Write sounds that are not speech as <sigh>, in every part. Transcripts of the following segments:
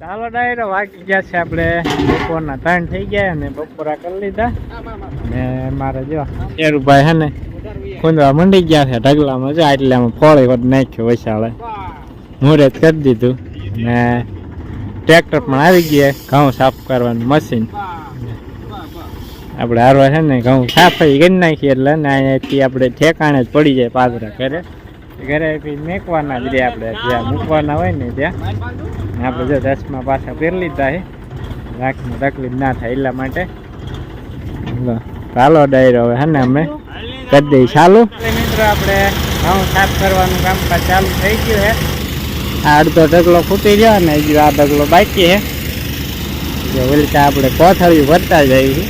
ચાલો ડાયરો વાગી ગયા છે આપણે. બપોરના ત્રણ થઈ ગયા ને બપોરા કરી લીધા. ને મારે જો શેરુભાઈ હે ને ખૂંદવા મંડી ગયા છે ઢગલામાં. જો એટલે આમાં ફળ વધ નાખ્યો વૈશાળે મુહૂર્ત કરી દીધું. ને ટ્રેક્ટર પણ આવી ગયા. ઘઉં સાફ કરવાનું મશીન. આપણે હારવા છે ને ઘઉં સાફાઈ કરી નાખીએ એટલે ને અહીંયાથી આપણે ઠેકાણે જ પડી જાય પાદરા ઘરે. ઘરે મેકવાના જ રે આપણે. જ્યાં મૂકવાના હોય ને ત્યાં. આપણે જો દસમાં પાછા પહેરી લીધા છે રાખમાં તકલીફ ના થાય એટલા માટે. ચાલો ડાયરો હવે હા ને અમે? કરી દઈએ. ચાલુ. મિત્રો આપણે ઘઉં સાફ કરવાનું કામકાજ ચાલુ થઈ ગયું છે આ અડધો ઢગલો ફૂટી ગયો ને હજુ આ ઢગલો બાકી છે જો ઓલી આપણે કોથળી ભરતા જઈએ.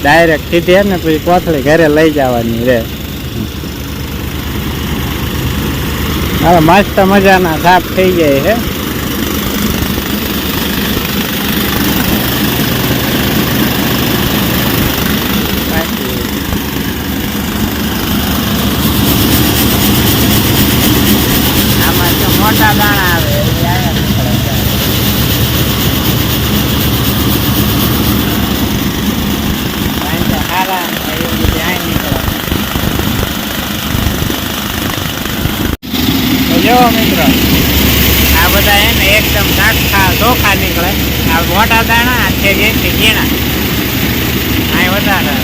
ડાયરેક્ટ સીધી ને પછી કોથળી ઘરે લઈ જવાની રે હવે મસ્ત મજાના સાફ થઈ જાય છે બાકી આમાં તો મોટા દાણા આવે એ આયા નીકળે છે. અહીં તો હારા ને એવું બધું અહીં નીકળે. તો જો મિત્રો? આ બધા હે એકદમ કાઠા ચોખા નીકળે. આ મોટા દાણા છે જે ઘીણા અહીં વધારે.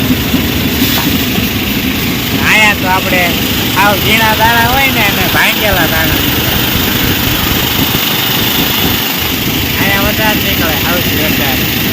આયા તો આપણે આવ ઝીણા દાણા હોય ને એને ભાંગેલા દાણા અહીંયા વધારે નીકળે. આવું વધારે.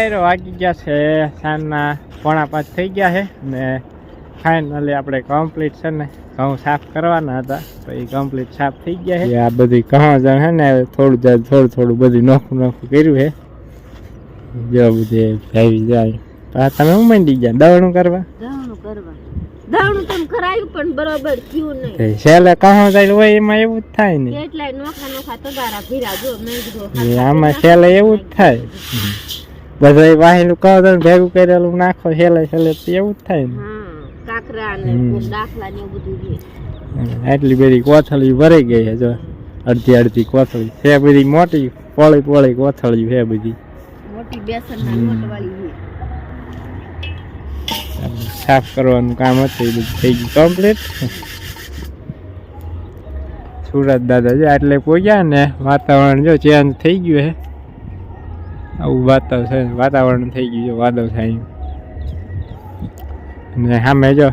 ચાલો વાગી ગયા છે. સાંજના પોણા પાંચ થઈ ગયા છે ને ફાઇનલી આપણે કમ્પ્લીટ છે ને ઘઉં સાફ કરવાના હતા. તો એ કમ્પ્લીટ સાફ થઈ ગયા છે. આ બધી ઘઉં જણ છે ને થોડું જાય થોડું થોડું બધું નોખું નોખું કર્યું છે. જો બધે ભાઈ જાય. તો આ તમે હું મંડી ગયા? દવણું કરવા? દાવણું કરવા. દાવણું તમે કરાયું પણ બરોબર થયું નહીં. છેલ્લે કહો જાય હોય એમાં એવું જ થાય ને. કેટલાય નોખા નોખા તગારા ભીરા જો મેં કીધું એ હાથા આમાં છેલ્લે એવું જ થાય. બધા વાહેલું કહો તો ભેગું કરેલું નાખો હેલે હેલે તો એવું જ થાય ને. હા કાકરા ને દાખલા ને બધું કોથળી ભરાઈ ગઈ છે જો. અડધી અડધી કોથળી. છે બધી મોટી પોળી પોળી કોથળી છે બધી. મોટી બેસન સાફ કરવાનું કામ હતું એ બધું થઈ ગયું કમ્પ્લીટ સુરત દાદા જો એટલે પહોંચ્યા ને વાતાવરણ જો ચેન્જ થઈ ગયું છે. આવું વાતાવરણ વાતાવરણ થઈ ગયું છે વાદળ થાય ને સામે જો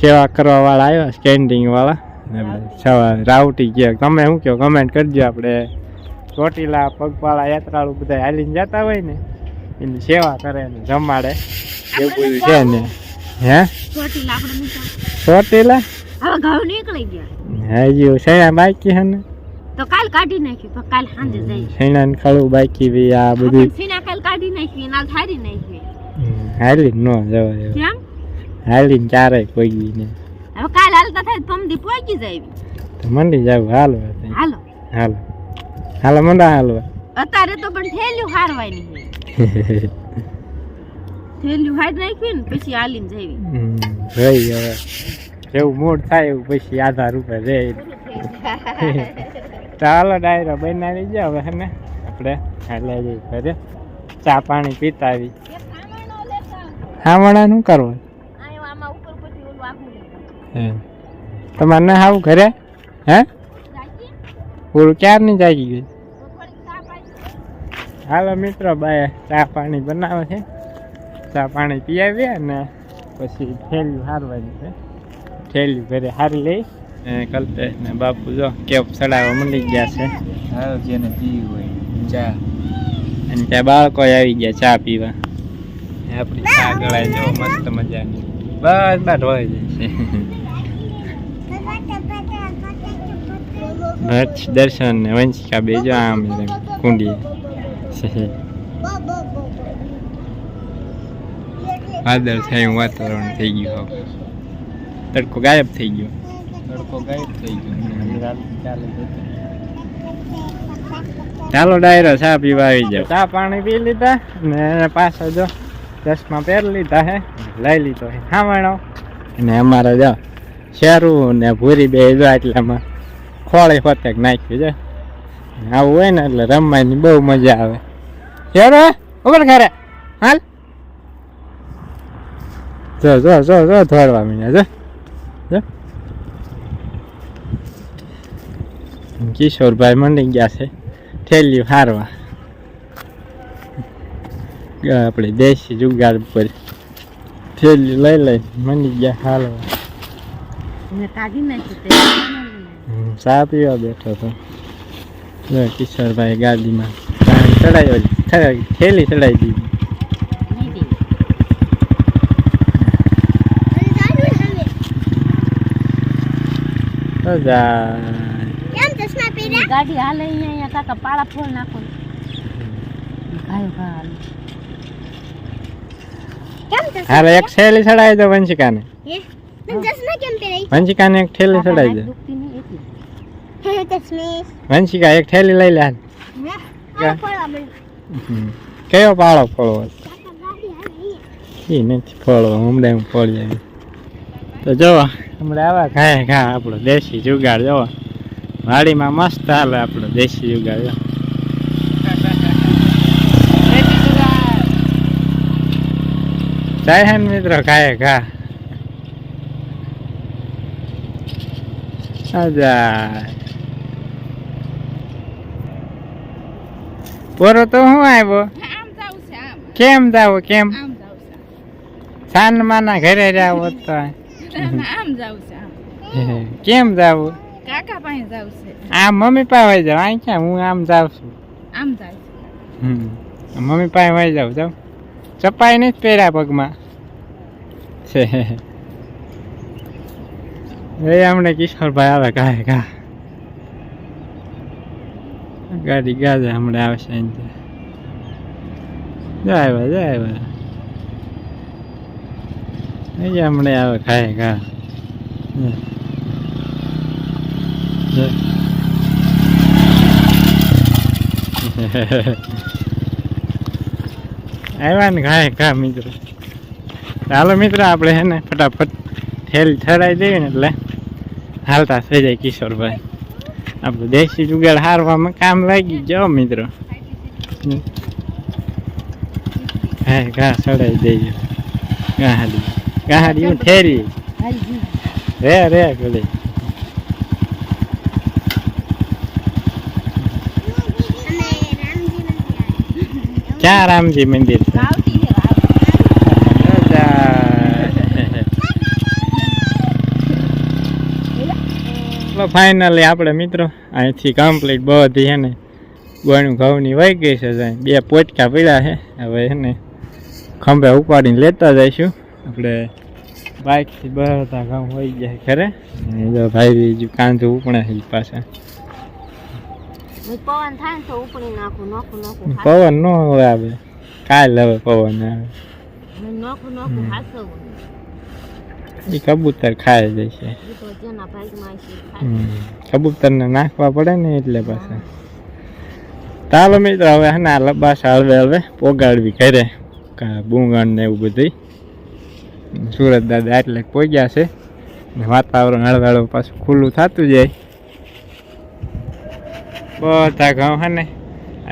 સેવા કરવા વાળા આવ્યા સ્કેન્ડિંગ વાળા. એટલે સવાર રાવટી કે તમે શું કહો કમેન્ટ કરજો આપણે. ચોટીલા પગપાળા યાત્રાળુ બધા હાલીને જતા હોય ને એની સેવા કરે ને જમાડે. એવું બધું છે ને? હે? ચોટીલા ચોટીલા? હવે ઘઉં નીકળી ગયા. હજી સયા બાકી છે ને. તો કાલ કાઢી નાખ્યું તો કાલ સાંજે જાય સૈણા ને ખડું બાકી બી આ બધું. સીના કાલ કાઢી નાખી ના હારી નાખી. હાલી ન જવાય કેમ કેમ? હાલીને ચારે કોઈ ને. હવે કાલ હાલતા થાય તો પમદી પહોંચી જાય તો મંડી જાવ હાલો હાલો. હાલો. હાલો મંડા હાલો અત્યારે તો પણ થેલ્યું હારવાની છે. <laughs> થેલ્યું હાર નાખ્યું ને પછી હાલીને જવી રહી હવે. જેવું મૂડ થાય એવું પછી આધાર ઉપર રે <laughs> ચાલો ડાયરો બનાવી જાવ હવે ને. આપણે હાલે જઈ ઘરે. ચા પાણી પીતા આવી હામણા શું કરવું. તમારે ના આવું ઘરે? હે? પૂરું ક્યારની જાગી ગઈ? હાલો મિત્રો બાય. ચા પાણી બનાવે છે. ચા પાણી પીવીએ ને પછી થેલી હારવાની છે. થેલી ઘરે હારી લઈ કલ્પેશ ને બાપુ જો કેપ ચડાવવા મળી ગયા છે. હાલ જેને પીવું હોય ચા. અને ત્યાં બાળકો આવી ગયા ચા પીવા. આપણી ચા ગળાય જો મસ્ત મજાની. બસ બસ હોય જાય છે. હર્ષ દર્શન ને વંશિકા બે જો આમ કુંડી. વાદળ થયું વાતાવરણ થઈ ગયું તડકો ગાયબ થઈ ગયો. તડકો ગાયબ થઈ ગયો. ચાલો ડાયરો ચા પીવા આવી જાવ ચા પાણી પી લીધા ને પાછો જો ચશ્મા પહેરી લીધા હે. લઈ લીધો હે. ખાવણો ને અમારે જો શેરું ને ભૂરી બે જો એટલામાં ખોળી ફતેક નાખ્યું છે. આવું હોય ને એટલે રમવાની બહુ મજા આવે. શેરો ઉપર ખરે હાલ. જો જો જો જો ધોરવા મીને જો. કિશોરભાઈ મંડી ગયા છે. થેલી હારવા. આપણે દેશી જુગાર પર થેલી લઈ લઈ મંડી ગયા હમ, ચા પીવા બેઠો તો કિશોરભાઈ ગાડીમાં પાણી ચડાવ્યો થેલી ચડાવી દીધી. જાય ગાડી હાલે અહીંયા કાકા પાળા ફોલ નાખો. ગાયો ગા હાલે. એક થેલી ચડાવી દો વંશિકાને. વંશિકાને એક થેલી ચડાવી દો. વંશિકા એક થેલી લઈ લે કયો પાળો ફળો એ નથી ફળો હમણાં હું ફળી આવી તો જો હમણાં આવા ખાય ખા આપણો દેશી જુગાડ જો વાડીમાં મસ્ત હાલે આપણો દેશી જો. જાય હે ને મિત્રો ખાય ખા. પોરો તો હું આવ્યો કેમ જાવ કેમ? સાન માના ઘરે જાવ તો કેમ જાવું? કાકા પાસે જાવું છે. આ મમ્મી પાસે જાવ અહીં ક્યાં? હું આમ જાઉં છું. આમ જાવ છું. મમ્મી પાસે વહી જાવ જાવ ચપાઈ નહીં પહેર્યા પગમાં. છે. એ હમણાં કિશોરભાઈ આવે કાંઈ કા ગાડી ગાજે હમણાં આવશે અહીંથી જાય આવ્યા જાય અહીંયા હમણાં આવે ખાય કા આવ્યા ને ખાય ઘા મિત્રો. ચાલો મિત્રો આપણે હે ને ફટાફટ થેલ ઠરાઈ દઈએ ને એટલે હાલતા થઈ જાય કિશોરભાઈ. આપણું દેશી જુગાડ હારવામાં કામ લાગી જાઓ મિત્રો. હા ઘા ચડાવી દઈએ ગાહાડી. ગાહાડી ઠેરી. રે રે ગળી ક્યાં રામજી મંદિર છે ફાઇનલી આપણે મિત્રો અહીંથી કમ્પ્લીટ બધી છે ને ગોળું ઘઉંની વહી ગઈ છે જાય બે પોટકા પડ્યા છે હવે છે ને ખંભે ઉપાડીને લેતા જઈશું. આપણે બાઇકથી બધા ઘઉં હોઈ ગયા ઘરે. ભાઈ બીજું કાંધું ઉપણે છે પછી. પવન થાય ને તો ઉપડી નાખું નોખું નોખું પવન નો હવે આવે કાલ હવે પવન આવે. નોખું નોખું હાસવું એ કબૂતર ખાઈ હમ. કબૂતરને નાખવા પડે ને એટલે પાછા. ચાલો મિત્રો હવે હે ને આ લબાસા હળવે હળવે પોગાડવી ઘરે. કા બુંગણ ને એવું બધું સુરત દાદા એટલે પોગ્યા છે. ને વાતાવરણ હળવે હળવે પાછું ખુલ્લું થતું જાય. બધા ઘઉં હે ને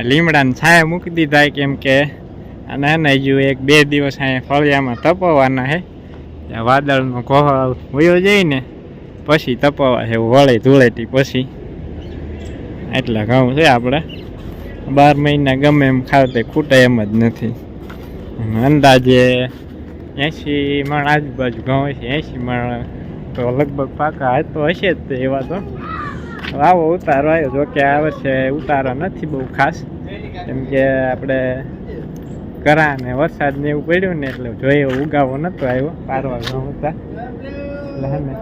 લીમડાને છાયા મૂકી દીધા કેમ કે, અને હે ને હજુ એક બે દિવસ અહીંયા ફળિયામાં તપવાના હે. ત્યાં વાદળનો કોહળ વયો જાય ને, પછી તપવા છે વળે ધૂળેટી પછી. એટલા ઘઉં છે આપણે બાર મહિના ગમે એમ ખાવ તે ખૂટે એમ જ નથી. અંદાજે એંશી મણ આજુબાજુ ઘઉં છે એંશી મણ તો લગભગ પાકા તો હશે જ એવા તો. આવો ઉતારો આવ્યો. જો કે આ વર્ષે ઉતારો નથી બહુ ખાસ. કેમ કે આપણે કરા ને વરસાદ ને એવું પડ્યું ને એટલે જોઈએ ઉગાવો નતો આવ્યો, પારવા ન હતા એટલે ને,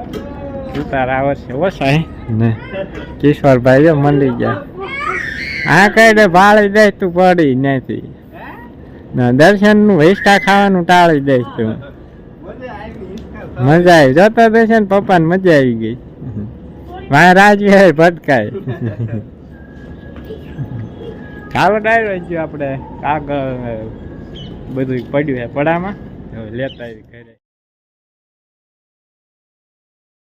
ઉતાર આ વર્ષે હે ને કિશોરભાઈ જો મંડી ગયા. આ કઈ ભાળી દઈશ તું પડી નથી ના દર્શનનું વૈષ્ટા ખાવાનું ટાળી દઈશ તું મજા આવી, જતા દર્શન પપ્પા ને મજા આવી ગઈ. મારા રાજવી ભટકાય. ચાલો આવ્યો જો આપણે કાગળ બધું પડ્યું છે પડામાં. લેતા આવી ઘરે.